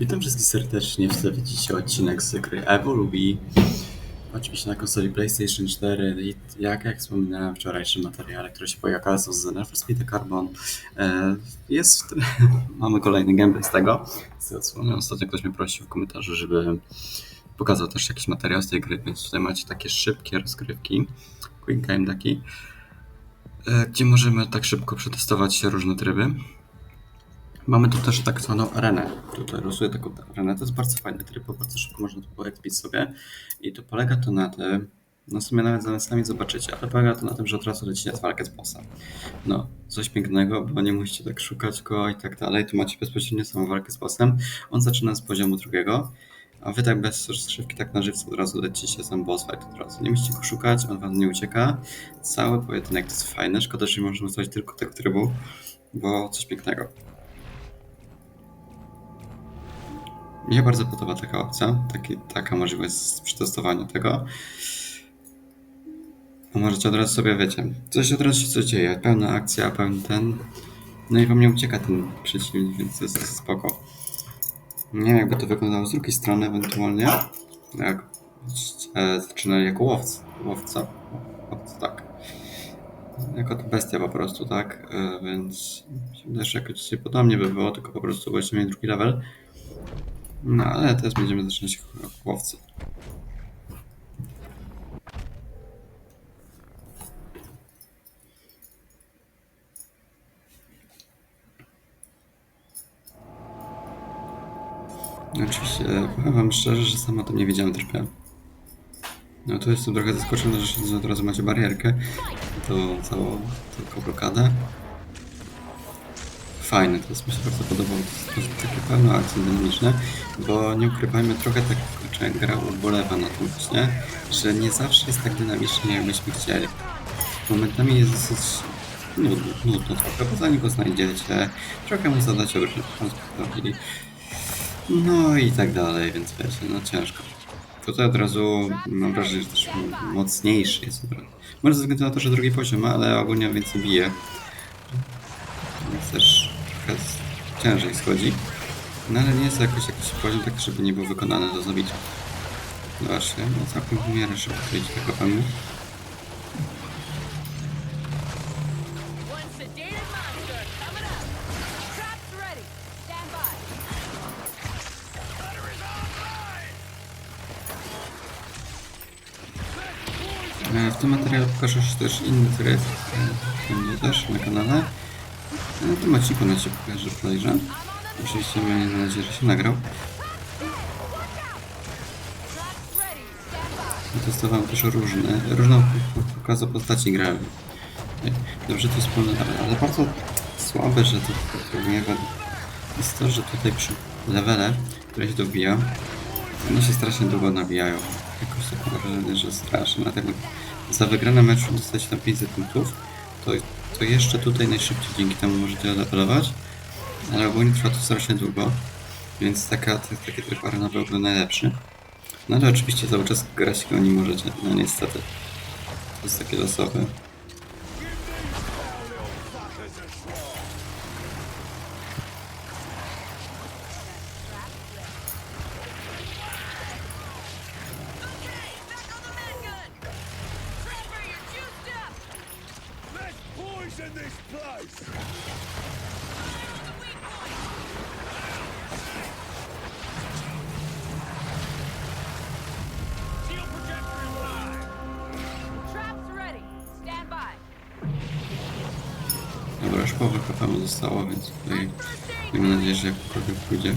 Witam wszystkich serdecznie w tle widzicie odcinek z gry Evolui. Oczywiście na konsoli PlayStation 4 i jak, jak wspominałem w wczorajszym materiale, który się pojawił z for Speed Carbon, e, jest, mamy kolejny gameplay z tego. Z ostatnio ktoś mnie prosił w komentarzu, żeby pokazał też jakiś materiał z tej gry, więc tutaj macie takie szybkie rozgrywki, quick game taki, e, gdzie możemy tak szybko przetestować różne tryby. Mamy tu też tak zwaną arenę. Tutaj rysuję taką arenę. To jest bardzo fajny tryb, bo bardzo szybko można tu poekspić sobie. I to polega to na tym, no w sumie nawet zaraz sami zobaczycie, ale polega to na tym, że od razu lecicie walkę z bossem. No, coś pięknego, bo nie musicie tak szukać go i tak dalej. Tu macie bezpośrednio samą walkę z bossem. On zaczyna z poziomu drugiego, a wy tak bez rozgrzewki, tak na żywca od razu lecicie sam boss fight od razu. Nie musicie go szukać, on wam nie ucieka. Cały pojedynek to jest fajne. Szkoda, że nie można ustawić tylko tego trybu, bo coś pięknego. Mi się bardzo podoba taka opcja, taki, taka możliwość przetestowania tego. Bo możecie od razu sobie, wiecie, coś od razu się coś dzieje, pełna akcja, pełny ten. No i wam nie ucieka ten przeciwnik, więc jest spoko. Nie wiem, jakby to wyglądało z drugiej strony ewentualnie. Jak e, zaczynali jako łowca. Łowca. Łowca, tak. Jako to bestia po prostu, tak? E, więc że jakoś podobnie by było, tylko po prostu mieli drugi level. No ale teraz będziemy zaczynać. No, Oczywiście, powiem wam szczerze, że sama to nie wiedziałem trochę. No tu jestem trochę zaskoczony, że się od razu macie barierkę. To całą tylko blokadę. Fajne, to jest mi się bardzo podobało. To jest takie pełno akcji dynamiczne, bo nie ukrywajmy, trochę tak kurczę, gra ubolewa na tym właśnie, że nie zawsze jest tak dynamicznie, jakbyśmy chcieli. Momentami jest dosyć nudno, nudno trochę, bo zanim go znajdziecie, trochę mu zadacie różne postawili. No i tak dalej, więc wiecie, no ciężko. Tutaj od razu mam wrażenie, że też mocniejszy jest. Może ze względu na to, że drugi poziom, ale ogólnie więcej bije. Więc też trochę z- ciężej schodzi. No ale nie jest to jakoś jakiś poziom tak, żeby nie był wykonany do zabicia. Właśnie, no całkiem w miarę szybko idzie tego by. E, W tym materiale pokaże się też inny tryb. Będzie też na kanale. E, W tym odcinku na się pokaże podejrzewam. Oczywiście mam nadzieję, że się nagrał. Testowałem też różne, różną pokazę postaci grałem. Dobrze to wspólne, ale bardzo słabe, że to potrzebuje jest to, że tutaj przy levele, które się dobija, one się strasznie długo nabijają. Jakoś tak wrażenie, że strasznie. Dlatego za wygrane mecz dostać tam 500 punktów, to, to jeszcze tutaj najszybciej dzięki temu możecie levelować, ale ogólnie trwa to strasznie długo, więc taka, t- taki tryb arena byłby najlepszy. No ale oczywiście cały czas grać go nie możecie, no niestety. To jest takie losowe. Już połowę KPM zostało, więc tutaj miejmy nadzieję, że jakkolwiek pójdzie.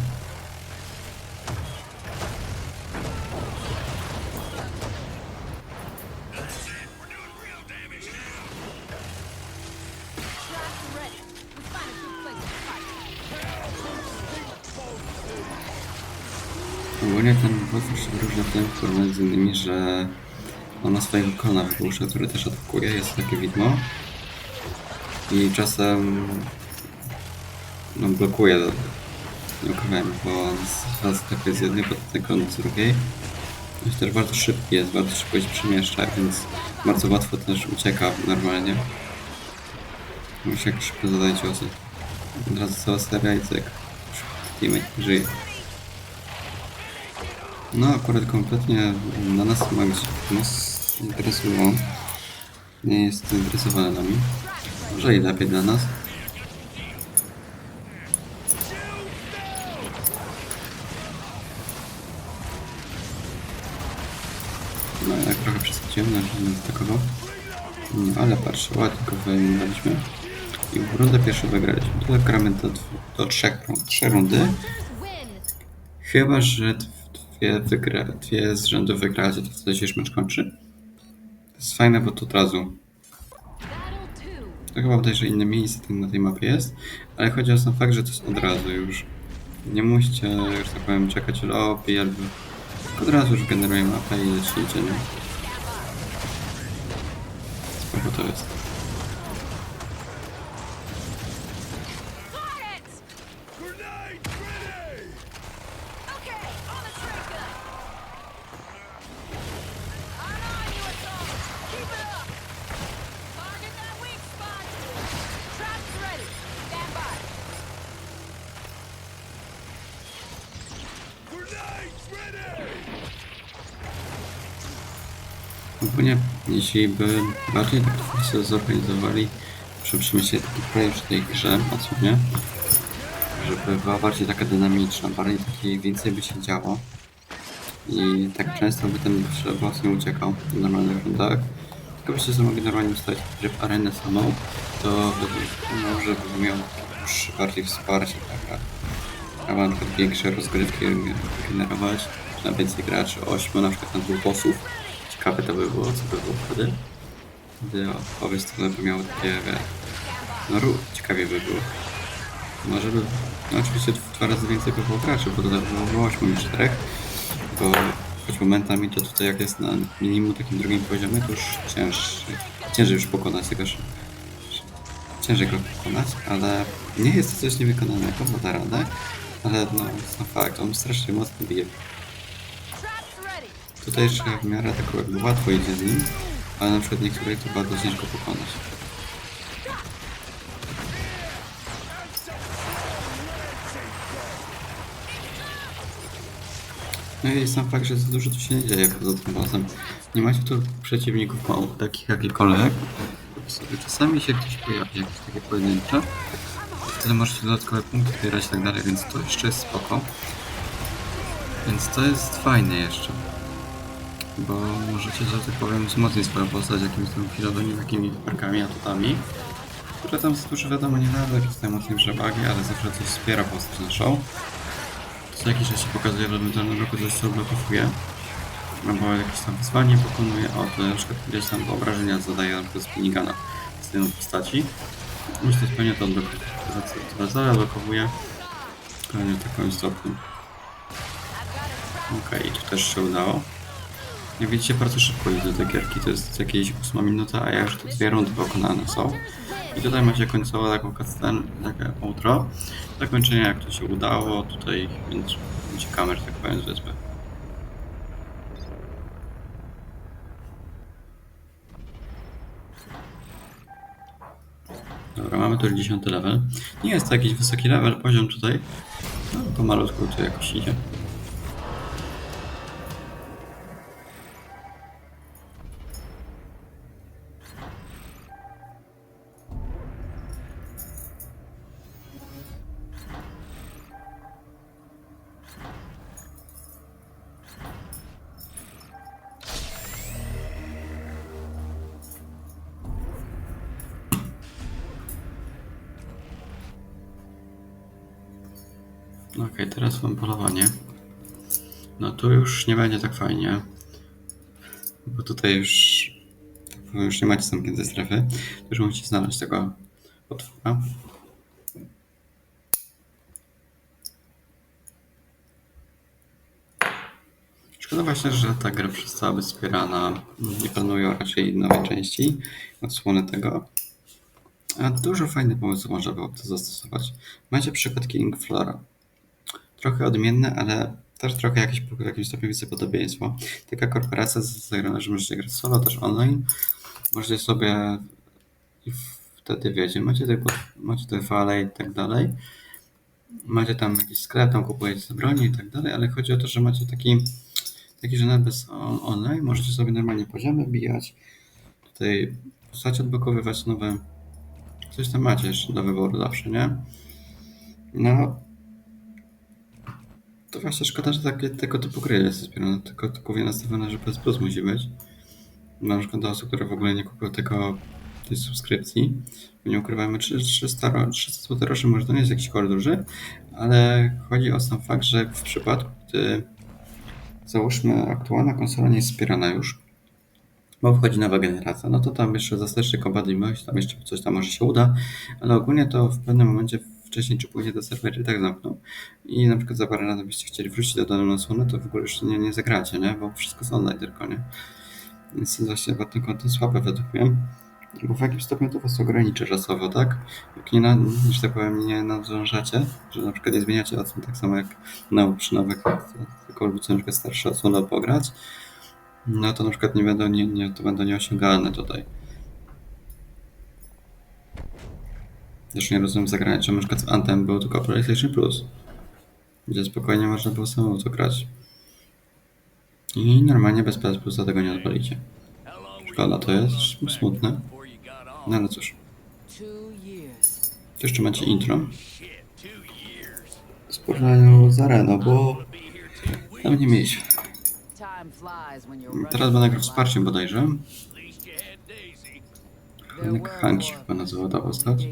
Ogólnie ten potwór się wyróżnia tym, który między innymi, że on ma swojego kona w górze, który też atakuje, jest takie widmo. I czasem no, blokuje, nie ukrywajmy, bo on sklepie z jednej, potem z drugiej. Jest też bardzo szybki jest, bardzo szybko się przemieszcza, więc bardzo łatwo też ucieka normalnie. Musi jak szybko zadaje ciosy. Od razu sobie stawia i cyk. Teammate żyje. No akurat kompletnie na nas Max nas interesują. Nie jest zainteresowany nami. Może i lepiej dla nas. No jak trochę przesadziłem, na żadnym atakował. No ale patrz, ładnie go wyeliminowaliśmy. I rundę pierwszą wygraliśmy. To gramy do, do trzech rund. Trzy rundy. Chyba, że dwie, dwie z rzędu wygracie, to wtedy się mecz kończy. To jest fajne, bo to od razu. To chyba bodajże inne miejsce tam na tej mapie jest, ale chodzi o sam fakt, że to jest od razu już. Nie musicie, że tak powiem, czekać lobby albo... Od razu już generuje mapę i lecicie, nie? Spoko to jest. Jeśli by bardziej tak zorganizowali, że przemyśleli taki projekt w tej grze, o co nie? Żeby była bardziej taka dynamiczna, bardziej taki więcej by się działo. I tak często by ten boss nie uciekał w normalnych rundach. Tylko byście sobie mogli normalnie ustawić tryb arenę samą, to może by miał już bardziej wsparcie taka. Albo na większe rozgrywki generować, na więcej graczy, 8 na przykład na dwóch bossów. Ciekawe to by było, co by było wtedy. Gdy obie strony by miały takie, no ru, ciekawie by było. Może by, no oczywiście dwa razy więcej by było graczy, bo by było 8 niż 4, bo choć momentami to tutaj jak jest na minimum takim drugim poziomie, to już cięższy, ciężej już pokonać tego, że- ciężej go pokonać, ale nie jest to coś niewykonanego, bo da radę, ale no, no fakt, on strasznie mocno bije. Tutaj jeszcze w miarę tak łatwo idzie z nim, ale na przykład niektórych to bardzo ciężko pokonać. No i sam fakt, że za dużo tu się nie dzieje poza tym bossem. Nie macie tu przeciwników mało, takich jakichkolwiek. Sobie czasami się ktoś pojawi, jakieś takie pojedyncze. Wtedy możecie dodatkowe punkty zbierać i tak dalej, więc to jeszcze jest spoko. Więc to jest fajne jeszcze bo możecie, że tak powiem, wzmocnić swoją postać jakimiś tam chwilowymi takimi perkami, atutami, które tam dużo wiadomo nie dają jakieś tam mocnej przewagi, ale zawsze coś wspiera postać naszą. Co jakiś czas się pokazuje w elementarnym roku, coś co blokuje, albo jakieś tam wyzwanie pokonuje, o, to na przykład gdzieś tam wyobrażenia zadaje na przykład z z tej postaci. Myślę, że pewnie to. Wracamy, odblokowuje. Pewnie w takim stopniu. Okej, tu też się udało. Jak widzicie, bardzo szybko idzie do gierki, to jest jakieś 8 minuta, a ja już tu dwie rundy pokonane są. I tutaj macie końcową taką cutscene, takie outro. Zakończenie jak to się udało, tutaj więc będzie kamer, tak powiem, z wyspy. Dobra, mamy tu już 10 level. Nie jest to jakiś wysoki level, poziom tutaj. No, pomalutku tu jakoś idzie. Okej, teraz mam polowanie. No tu już nie będzie tak fajnie. Bo tutaj już, już nie macie zamkniętej strefy. To już musicie znaleźć tego potwora. Szkoda właśnie, że ta gra przestała być wspierana. Nie planują raczej nowej części, odsłony tego. A dużo fajnych pomysłów można było to zastosować. Macie przykład King Flora trochę odmienne, ale też trochę jakieś, w jakimś stopniu widzę podobieństwo. Taka korporacja zagrana, że możecie grać solo, też online. Możecie sobie wtedy wiecie, macie te, macie te fale i tak dalej. Macie tam jakiś sklep, tam kupujecie broni i tak dalej, ale chodzi o to, że macie taki Taki, że nawet online możecie sobie normalnie poziomy bijać, tutaj postacie odblokowywać nowe. Coś tam macie jeszcze do wyboru zawsze, nie? No. To właśnie szkoda, że takie, tego typu gry jest wspierane, tylko typowo nastawione, że PS Plus musi być. Przykład do osób, które w ogóle nie kupią tego, tej subskrypcji. Nie ukrywajmy, 300, ro- 300 zł rocznie może to nie jest jakiś kol duży, ale chodzi o sam fakt, że w przypadku, gdy załóżmy aktualna konsola nie jest wspierana już, bo wchodzi nowa generacja, no to tam jeszcze zastępczy kompatybilność, tam jeszcze coś tam może się uda, ale ogólnie to w pewnym momencie wcześniej czy później te serwery i tak zamkną i na przykład za parę lat byście chcieli wrócić do danej osłony, to w ogóle już nie, nie zagracie, nie? Bo wszystko jest online tylko, nie? Więc to właśnie pod tym słabe według mnie. Bo w jakimś stopniu to was ograniczy czasowo, tak? Jak nie, na, że tak powiem, nie nadążacie, że na przykład nie zmieniacie ocen tak samo jak na, przy nowych, tylko lubicie na przykład starsze odsłony pograć, no to na przykład nie będą, nie, nie, to będą nieosiągalne tutaj. Też nie rozumiem zagrania, czy na przykład w Anthem był tylko PlayStation Plus, gdzie spokojnie można było samemu to grać. I normalnie bez PS Plusa tego nie odpalicie. Szkoda, to jest smutne. No ale cóż, jeszcze macie intro. Z porównaniu z Areno, bo tam nie mieliśmy. Teraz będę grał wsparciem bodajże. Hanek were Hank się more chyba nazywa ta postać.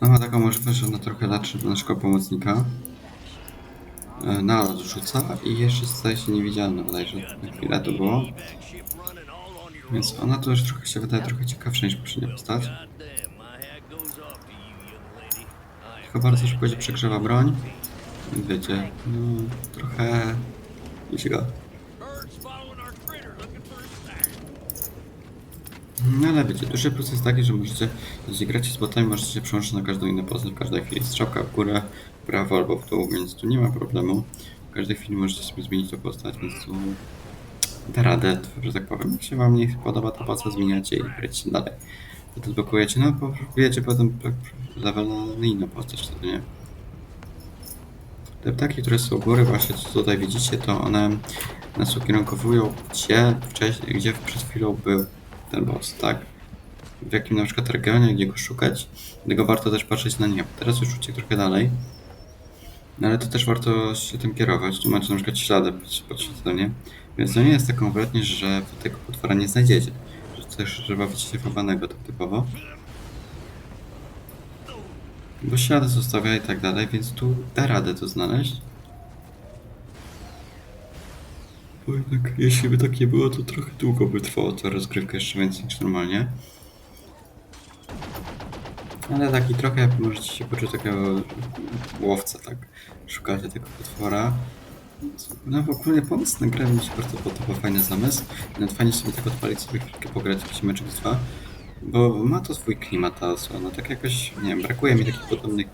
No ma taką możliwość, że ona trochę leczy naszego pomocnika. E, Nalot rzuca i jeszcze staje się niewidzialna bodajże. Na chwilę to było. Więc ona to już trochę się wydaje trochę ciekawsza niż poprzednia postać. Tylko bardzo szybko się przegrzewa broń. Wiecie, no trochę... Wiecie go. No ale wiecie, duży plus jest taki, że możecie, jeśli gracie z botami, możecie przełączyć na każdą inną postać w każdej chwili. Strzałka w górę, w prawo albo w dół, więc tu nie ma problemu. W każdej chwili możecie sobie zmienić tę postać, więc tu da radę, że tak powiem. Jak się wam nie podoba ta postać, zmieniacie i gracie dalej. Wtedy blokujecie, no bo wiecie potem level na inną postać wtedy, nie? Te ptaki, które są u góry, właśnie co tutaj widzicie, to one nas ukierunkowują, gdzie, wcześniej, gdzie przed chwilą był ten boss, tak? W jakim na przykład regionie, gdzie go szukać. Dlatego warto też patrzeć na niebo. Teraz już uciekł trochę dalej. No ale to też warto się tym kierować. Tu macie na przykład ślady pod- podświetlenie. Więc to nie jest tak kompletnie, że tego potwora nie znajdziecie. Że też, że bawicie się fabanego tak typowo. Bo ślady zostawia i tak dalej, więc tu da radę to znaleźć. Bo jednak, jeśli by tak nie było, to trochę długo by trwało ta rozgrywka jeszcze więcej niż normalnie. Ale taki trochę możecie się poczuć takiego łowca, tak? Szukacie tego potwora. No w ogóle pomysł na grę mi się bardzo podoba, fajny zamysł. Nawet fajnie sobie tak odpalić, sobie chwilkę pograć jakiś meczek. Bo ma to swój klimat ta osłona, tak jakoś, nie wiem, brakuje mi takich podobnych...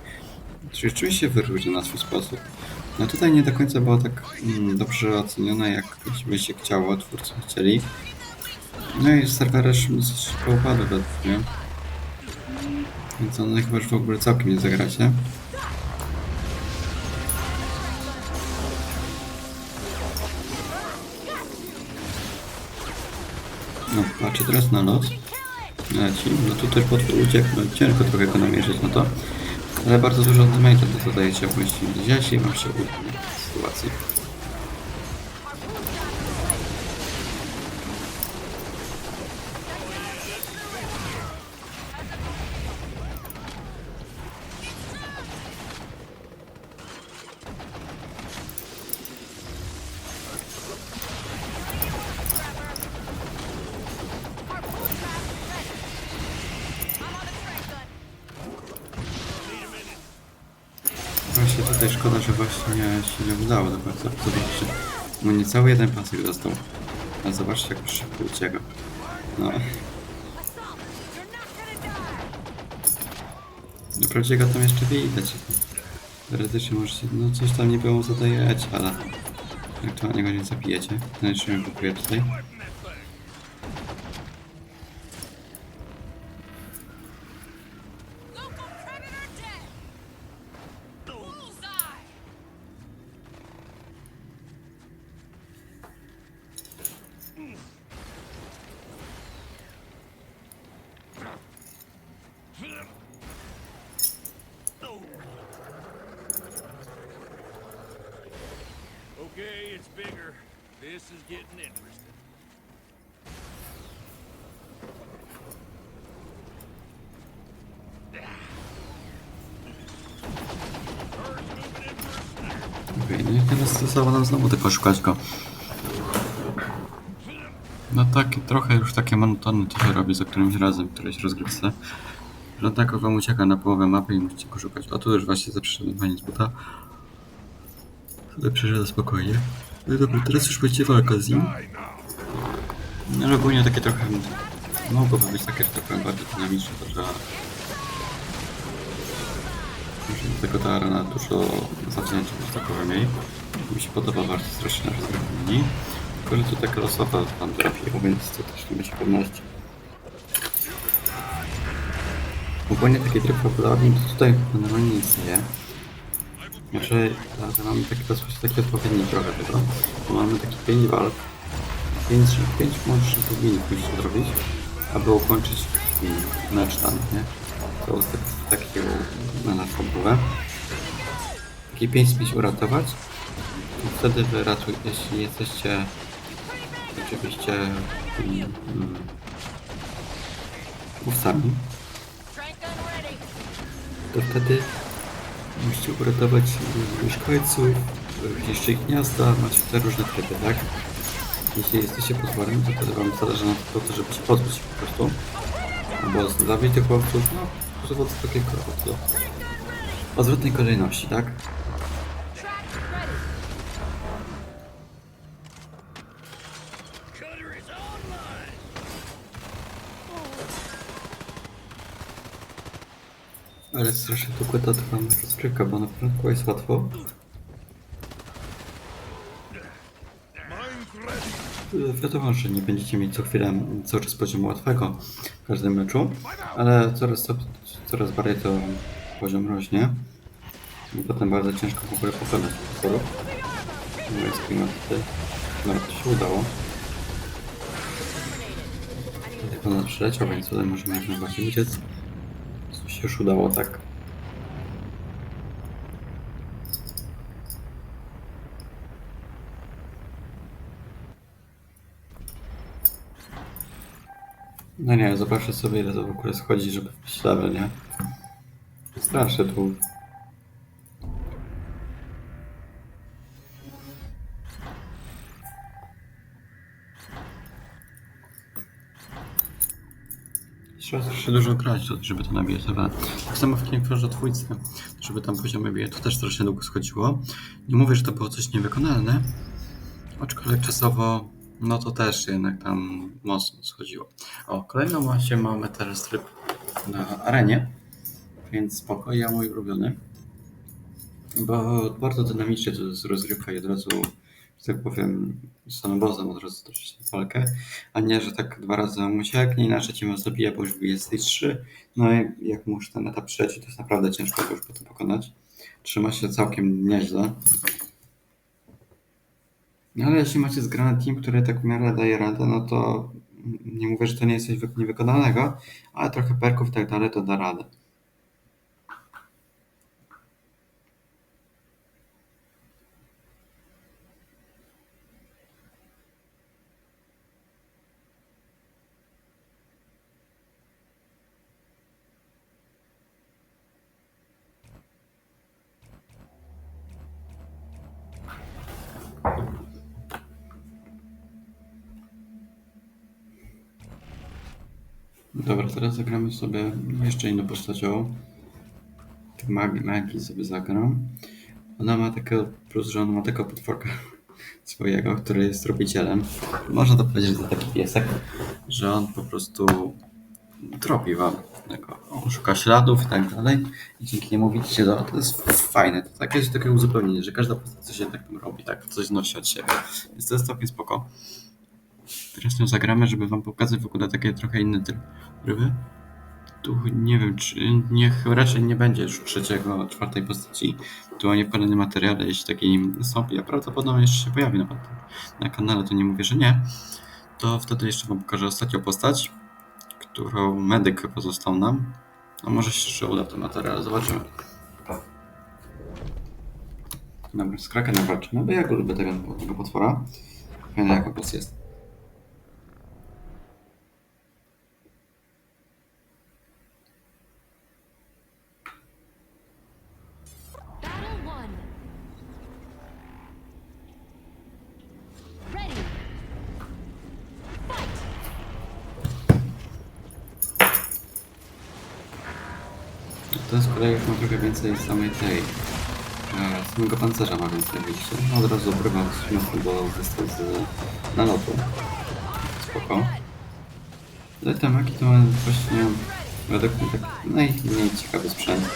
Czyli czuje się wyróżnia na swój sposób. No tutaj nie do końca było tak mm, dobrze ocenione, jak by się chciało, twórcy chcieli. No i serwery dosyć szybko upadły według mnie. Więc one chyba już w ogóle całkiem nie zagracie. No, patrzę teraz na lot. Leci. No tu też potwór uciekł. No, ciężko trochę go namierzyć na to. Ale bardzo dużo damage'a to zadajecie, bo jeśli widzieliście, wam się w sytuacji. Tutaj szkoda, że właśnie się nie udało do końca. Zobaczcie, mu niecały jeden pasek został. A zobaczcie, jak szybko ucieka. No. Wprawdzie go tam jeszcze widać. Teoretycznie możecie, no coś tam nie było zadajecie, ale aktualnie go nie zabijecie. Jeszcze mnie blokuje tutaj. This is getting interesting. No i teraz zostało nam znowu tylko szukać go. No tak, trochę już takie monotonne to się robi za którymś razem, któreś rozgrywce. Że tak wam ucieka na połowę mapy i musicie go szukać. O, tu już właśnie zaprzeszedłem fajnie z buta. Tutaj przeszedł spokojnie. No dobra, teraz już będzie walka z nim. No ogólnie takie trochę... Mogłoby być takie, tak powiem, bardziej dynamiczne, to że... Tego ta arena dużo zawzięcia, że tak powiem, jej. Mi się podoba bardzo strasznie rozgrywki. Tylko, że tu tak losowo tam trafiło, więc to też nie będzie pewności. Ogólnie taki tryb popularny to tutaj generalnie nie istnieje. Znaczy, mamy taki taki odpowiedni trochę tego. Bo mamy taki 5 walk. 5, 5 może powinien musicie zrobić, aby ukończyć mecz tam, nie? To jest tak, takiego na na fabułę. Taki 5 z 5 uratować. I wtedy wy ratuj, jeśli jesteście oczywiście mm, mm, to wtedy musicie uratować y, mieszkańców, y, niszczyć gniazda, macie te różne tryby, tak? Jeśli jesteście potworem, to wtedy wam zależy na to, to żeby się pozbyć po prostu. Albo zabić tych chłopców, no, od takiego od odwrotnej kolejności, tak? Ale strasznie długo to trwa rozgrywka, bo na początku jest łatwo. Wiadomo, że nie będziecie mieć co chwilę cały czas poziomu łatwego w każdym meczu, ale coraz, coraz bardziej to poziom rośnie. I potem bardzo ciężko w ogóle pokonać potworów. No jest klimaty. No to się udało. Do nas przyleciał, więc tutaj możemy jak najbardziej uciec. Już udało, tak. No nie, zobaczę sobie ile to w ogóle schodzi, żeby level, nie? Strasznie tu. Trzeba strasznie dużo grać, żeby to nabijać. Tak samo w King Forge dwójce, żeby tam poziomy bije, to też strasznie długo schodziło. Nie mówię, że to było coś niewykonalne, aczkolwiek czasowo, no to też jednak tam mocno schodziło. O, kolejną właśnie mamy teraz tryb na arenie, więc spoko, ja mój ulubiony. Bo bardzo dynamicznie to jest rozgrywka i od razu, tak powiem, z samobozem od razu toczyć walkę, a nie, że tak dwa razy on ucieknie, inaczej cię was zabija, bo już bije z tej trzy. No i jak mu już ten etap przejdzie, to jest naprawdę ciężko go już potem pokonać. Trzyma się całkiem nieźle. No ale jeśli macie zgrany team, który tak w miarę daje radę, no to nie mówię, że to nie jest coś wy- niewykonalnego, ale trochę perków i tak dalej to da radę. Dobra, teraz zagramy sobie jeszcze inną postacią. Tak Magii, sobie zagram. Ona ma takiego, plus że on ma takiego potworka swojego, który jest robicielem. Można to powiedzieć, że to taki piesek, że on po prostu tropi wam. On szuka śladów i tak dalej. I dzięki niemu widzicie, to, to jest fajne. To takie, takie uzupełnienie, że każda postać coś jednak robi, tak? Coś znosi od siebie. Więc to jest całkiem spoko. Teraz nią zagramy, żeby wam pokazać w ogóle takie trochę inne tryb gry. Tu nie wiem, czy niech raczej nie będzie już trzeciego, czwartej postaci. Tu nie w kolejnym materiale, jeśli taki nastąpi, a prawdopodobnie jeszcze się pojawi nawet na kanale, to nie mówię, że nie. To wtedy jeszcze wam pokażę ostatnią postać, którą medyk pozostał nam. A może się jeszcze uda w tym materiale, zobaczymy. Dobra, z Krakenem walczymy, bo ja go lubię tego, tego potwora. Fajny jak boss jest. Battle one. Ready. Fight. To z kolei już ma trochę więcej samej tej... E, samego pancerza ma więcej, widzicie? No, od razu obrywam z miasta do zestawu z nalotu. Spoko. Ale te maki to właśnie według mnie tak najmniej ciekawy sprzęt.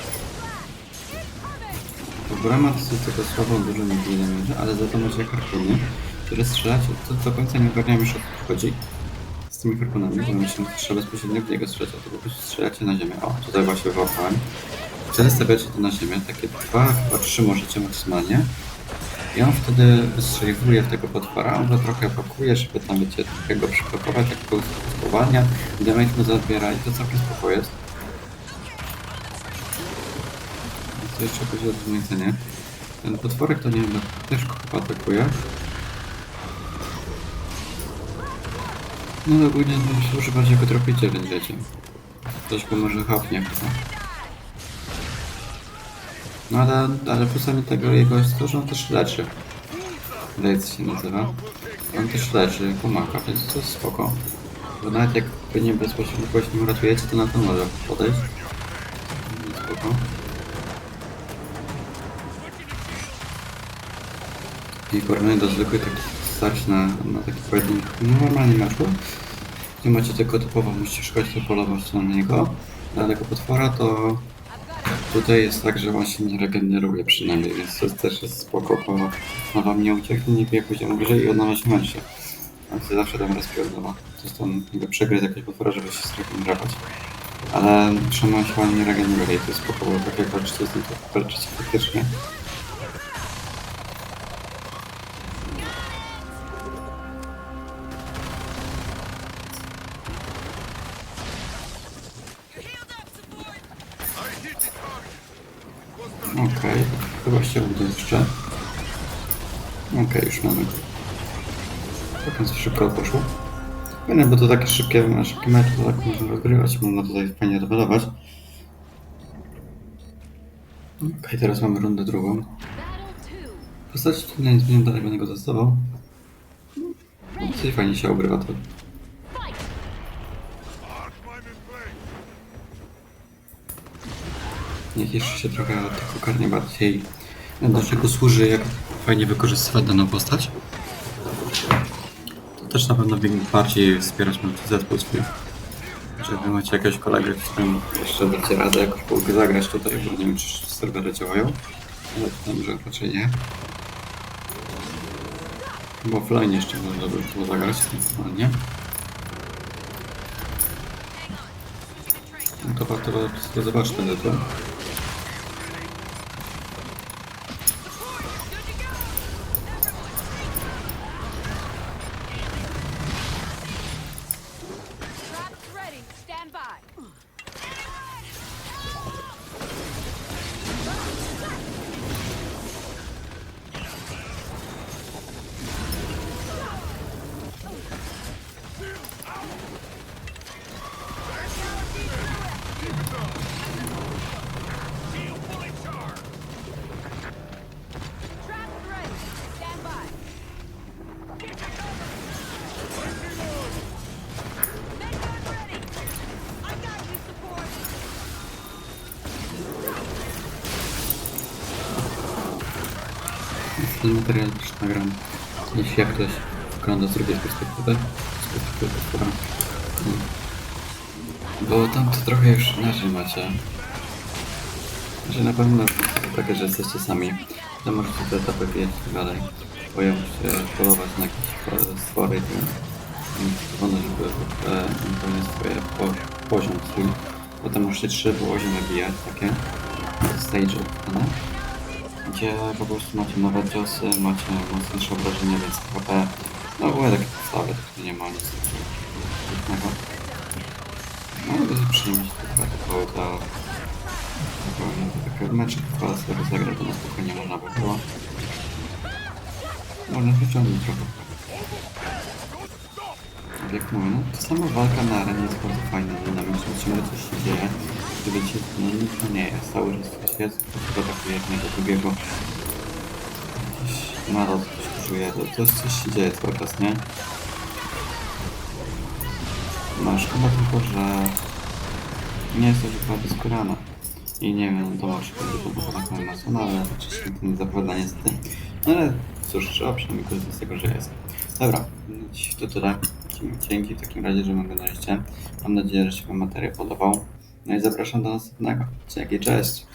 Problema to jest tylko słabą, dużo damage, ale za to macie harpuny, które strzelacie, to do końca nie ogarniam już o co chodzi z tymi harpunami, bo myślę, że trzeba bezpośrednio w niego strzelać, a to po prostu strzelacie na ziemię. O, tutaj właśnie wyłapałem. Wtedy stawiacie to na ziemię, takie dwa, chyba trzy możecie maksymalnie. I on wtedy wystrzeliwuje w tego potwora, on go trochę pakuje, żeby tam wiecie, trochę go przypakować, jak go spowalnia, damage mu zabiera i to całkiem spoko jest. To jeszcze chodzi o zmniejszenie. Ten potworek to nie wiem, też go chyba atakuje. No ogólnie służy bardziej jako tropiciel, więc wiecie. Ktoś go może chapnie chyba. No ale, ale plusem tego jego jest to, że on też leczy. Lec się nazywa. On też leczy, pomaga, więc to jest spoko. Bo nawet jak wy nie bezpośrednio kogoś nie uratujecie, to na to może podejść. Spoko. I porównanie do zwykłych takich starć na, na taki pojedynek no, normalny meczu. Nie macie tylko typowo, musicie szukać to polować na niego. Dla tego potwora to tutaj jest tak, że on się nie regeneruje przynajmniej, więc to też jest spoko, bo no wam nie ucieknie, nie bije poziom wyżej i odnaleźć mężczyzn. On się zawsze tam rozpierdala. To jest tam przegryz jakiegoś potwora, żeby się zregenerować. Ale trzyma się ładnie regeneruje i to jest spoko, bo tak jak walczycie z nim, to walczycie faktycznie. Się uda jeszcze. Okej, już mamy. Więc szybko poszło. Fajne, bo to takie szybkie, szybki mecz, to tak można rozgrywać, można tutaj fajnie dewelować. Okej, teraz mamy rundę drugą. Two. Postać tu nie zmieniam dalej będę go testował. No, Coś fajnie się obrywa to. Niech jeszcze się trochę ogarnie bardziej. Do czego służy, jak fajnie wykorzystywać daną postać. To też na pewno bardziej wspierać mój zespół swój. Jeżeli macie jakiegoś kolegę, z którym jeszcze dacie radę jakoś półkę zagrać tutaj, bo nie wiem czy serwery działają. Ale wiem, że raczej nie. Bo offline jeszcze można by było zagrać, normalnie. No to warto zobaczyć ten tytuł. это реально шнаграмм. Еще кто-то в команду с другой перспективы, да? С перспективы, Bo tam to trochę już inaczej macie. Że na pewno to takie, że jesteście sami, to możecie te etapy wiedzieć tak dalej. Bo ja musicie polować na jakieś stwory i one, żeby wypełniać swoje po, poziom swój. Potem możecie trzy połozie nabijać takie stage no? gdzie po prostu macie nowe ciosy, macie mocniejsze obrażenia, więc HP, no były takie podstawy, nie ma nic trudnego. Ale przyjemnie się trochę typowo dla takie mecze chyba sobie rozegrać, to na spokojnie można by było. można wyciągnąć trochę. Tak jak mówię, no to sama walka na arenie jest bardzo fajna, dynamiczna, ciągle coś się dzieje. Gdy wiecie, no nic to nie jest, cały czas coś jest, po prostu atakuje jednego, drugiego. Jakiś naród coś czuje, to coś, coś się dzieje cały czas, nie? No szkoda tylko, że nie jest to chyba bezkurana. I nie wiem, to może będzie pobudowana kolejna sona, ale oczywiście to nie zapowiada niestety. No ale cóż, trzeba przynajmniej korzystać z tego, że jest. Dobra, to tyle. Dzięki w takim razie, że mnie oglądaliście. Mam nadzieję, że się Wam materiał podobał. No i zapraszam do następnego. Dzięki, cześć!